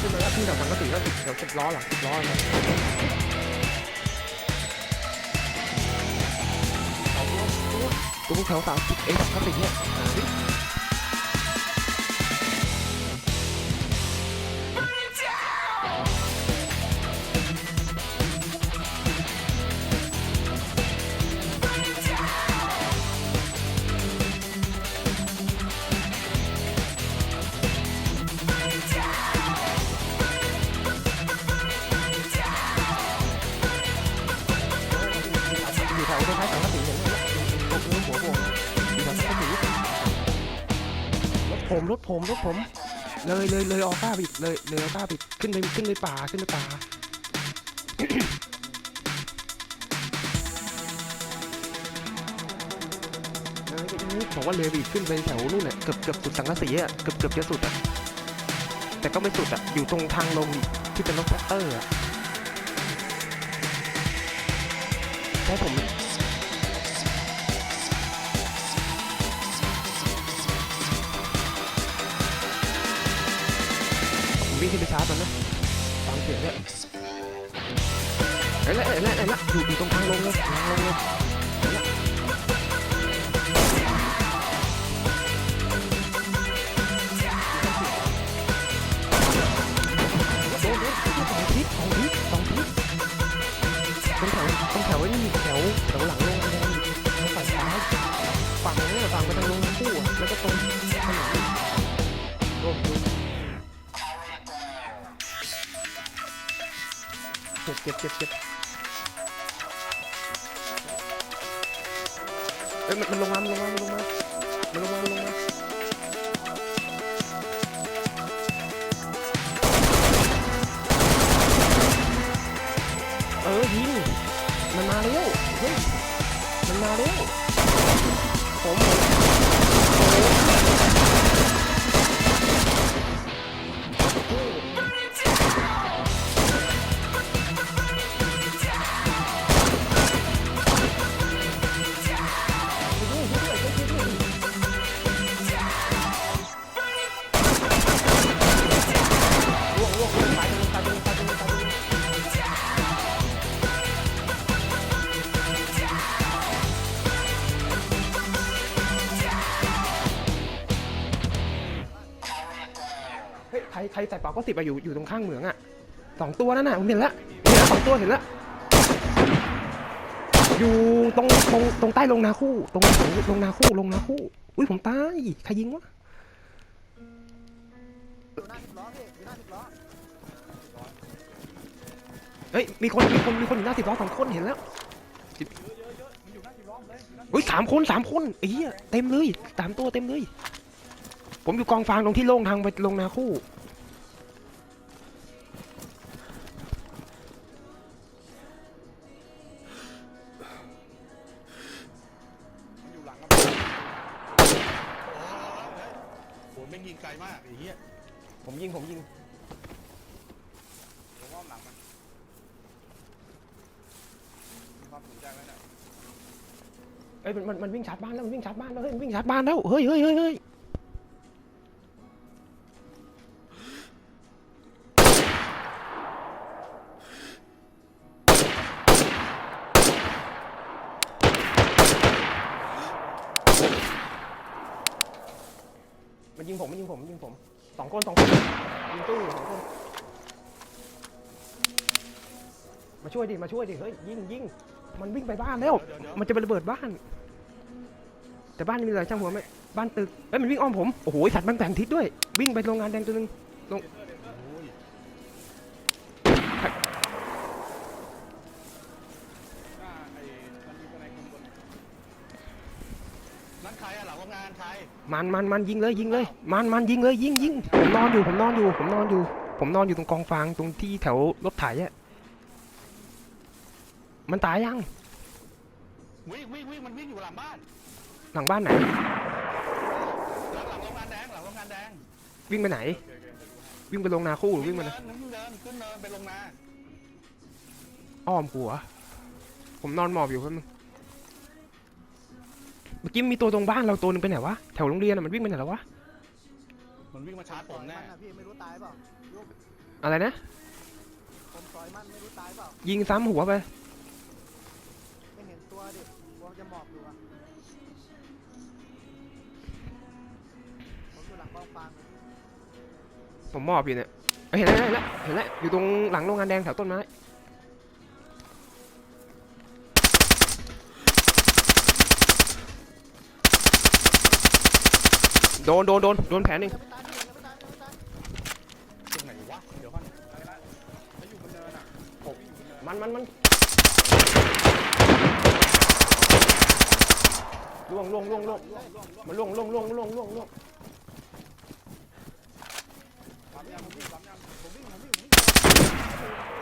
ขึ้นมาแล้วขึ้นจากสังกะสีก็ติดแถวสิบล้อหลังสิบล้อนะตัวพวกแถวสามสิบเอ็กซ์ก็ติดเนี่ย อ่าดิอยู่แถวท้ายๆสังกะสีหนไหมตรงนี้หัวโป่งอยู่แถวสังกะสีรถผมรถผมรถผม เลยเลยเลยออต้าบิดเลยเลยออต้าบิดขึ้นไปขึ้นไปป่าขึ้นไปป่าเออก็อย่างนี้บอกว่าเลยบีขึ้นไปแถวนู่นน่ะเกือบเกือบสุดสังกะสีอะเกือบเกือบจะสุดอะแต่ก็ไม่สุดอะอยู่ตรงทางลงที่เป็นรถแท็กเตอร์อะเพราะผม วิ่งขึ้นไปชาร์จมันนะตามเสียงเนี่ยเอ้ละเอ้ละเอ้ละอยู่อยู่ตรงทางลงเลยทางลงเลยเอ้ยละโดนโดนสองทิศสองทิศสองทิศตรงแถวตรงแถวไอ้นี่แถวแถวหลังเลง เจ็บเจ็บเจ็บเจ็บเอ้ยมันมันลงมามันลงมามันลงมามันลงมามันลงมาเออยิงมันมาแล้วเฮ้ยมันมาแล้ว เฮ้ยใครใครใส่ปากก็สิบอะอยู่อยู่ตรงข้างเหมืองอะสองตัวนั่นน่ะผมเห็นละเห็นละสองตัวเห็นละอยู่ตรงตรงตรงใต้ลงนาคู่ ตรงลงนาคู่ลงนาคู่ อุ้ยผมตายใครยิงวะเฮ้ยมีคนมีคนมีคนอยู่หน้าสิบล้อสองคนเห็นแล้วเฮ้ยสามคนสามคนไอ้เหี้ยเต็มเลยสามตัวเต็มเลย ผมอยู่กองฟางตรงที่โล่งทางไปลงนาคู่มันอยู่หลังกระโอ้ยแม่งยิงไกลมากไอ้เหี้ยผมยิงผมยิง ผมว่าหลังมันมีความสนใจไหมเนี่ย เอ้ยมันมันมันวิ่งชาร์จบ้านแล้วมันวิ่งชาร์จบ้านแล้วเฮ้ยมันวิ่งชาร์จบ้านแล้วเฮ้ยเฮ้ยเฮ้ยเฮ้ย มันยิงผมมันยิงผมมันยิงผมสองคนสองคนยิงตู้สองคนมาช่วยดิมาช่วยดิเฮ้ยยิงยิงมันวิ่งไปบ้านแล้ว มันจะไประเบิดบ้าน แต่บ้านนี่มีอะไรช่างหัวไหมบ้านตึกเอ้ยมันวิ่งอ้อมผมโอ้โหสัตว์มันแบ่งทิศด้วย วิ่งไปโรงงานแดงตัวนึงโอ้ งโรงงานใครมันมันมันยิงเลยยิงเลย มันมันยิงเลยยิงยิงผมนอนอยู่ผมนอนอยู่ ผมนอนอยู่ ผมนอนอยู่ตรงกองฟางตรงที่แถวรถไถอะมันตายยังวิ่งวิ่งวิ่งมันวิ่งอยู่หลังบ้านหลังบ้านไหน หลังหลังโรงงานแดงหลังโรงงานแดงวิ่งไปไหน วิ่งไปลงนาคู่หรือวิ่งไปไหนเดินเดินขึ้นเนินไปลงนาอ้อมหัว ผมนอนหมอบอยู่เพื่อนง เมื่อกี้มีตัวตรงบ้านเราตัวหนึงไปไหนวะ แถวโรงเรียนอะมันวิ่งไปไหนแล้ววะ มันวิ่งมาชาร์จผมแน่มันนะพี่ไม่รู้ตายเปล่าอะไรนะ ผมซอยมันไม่รู้ตายเปล่ายิงซ้ำหัวไป ไม่เห็นตัวดิกลัวมันจะหมอบอยู่อะผมอยู่หลังกองฟางเลยผมมอบอยู่เนี่ยเอ้ยเห็นแล้วเห็นแล้วเห็นแล้วอยู่ตรงหลังโรงงานแดงแถวต้นไม้ โดนโดนโดนโดนแผนหนึ่งมันมันมันล่วงล่วงล่วงล่วงมันล่วงล่วงล่วงล่วงล่วงล่วงผมวิ่งผมวิ่งผมวิ่งผมวิ่ง